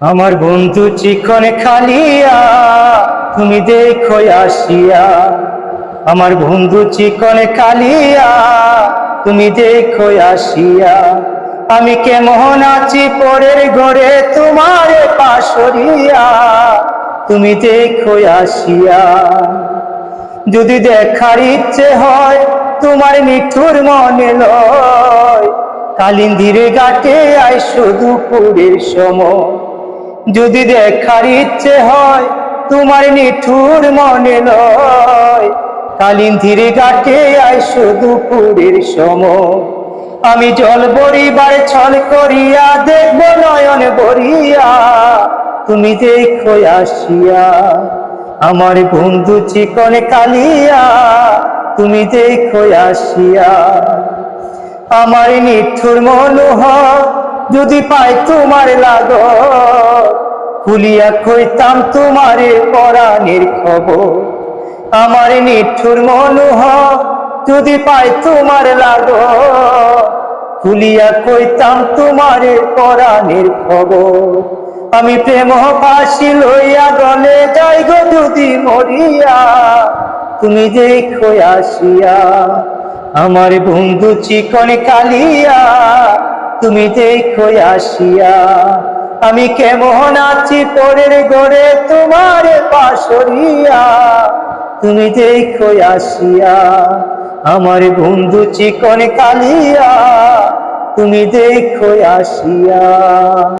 আমার বন্ধু চিকন খালিয়া, তুমি দেখো আসিয়া। আমার বন্ধু চিকন কালিয়া তুমি দেখো আসিয়া। আমি কেমন আছি পরের ঘরে তোমার পাশরিয়া তুমি দেখো আসিয়া। যদি দেখার ইচ্ছে হয়, তোমার মিঠুর মনে লয়। কালিন্দির ঘাটে আই শুধু পুরের সময়। যদি দেখার ইচ্ছে হয়, তোমার নিঠুর মনে লয়। কালিন্দির ঘাটে আই শুধু পুরের সময়। আমি জল বরিবার ছল করিয়া দেখব নয়ন বরিয়া। তুমি দেখো আসিয়া, আমার বন্ধু চিকন কালিয়া। তুমি দেখো আসিয়া, আমার নিঠুর মনোহ যদি পাই তোমার লাগ খুলিয়া কইতাম তোমার পরাণের খবর। আমার নিঠুর মনোহ যদি পাই তোমার লাগ খুলিয়া কইতাম তোমার পরাণের খবর। আমি প্রেম ফাঁসি লইয়া গলে যাই গো যদি মরিয়া, তুমি দেখো আসিয়া, আমার বন্ধু চিকন কালিয়া তুমি দেখো আসিয়া, আমি কেমন আছি পরের গড়ে তোমার পাশরিয়া তুমি দেখো আসিয়া, আমার বন্ধু চিকন কালিয়া, তুমি দেখো আসিয়া।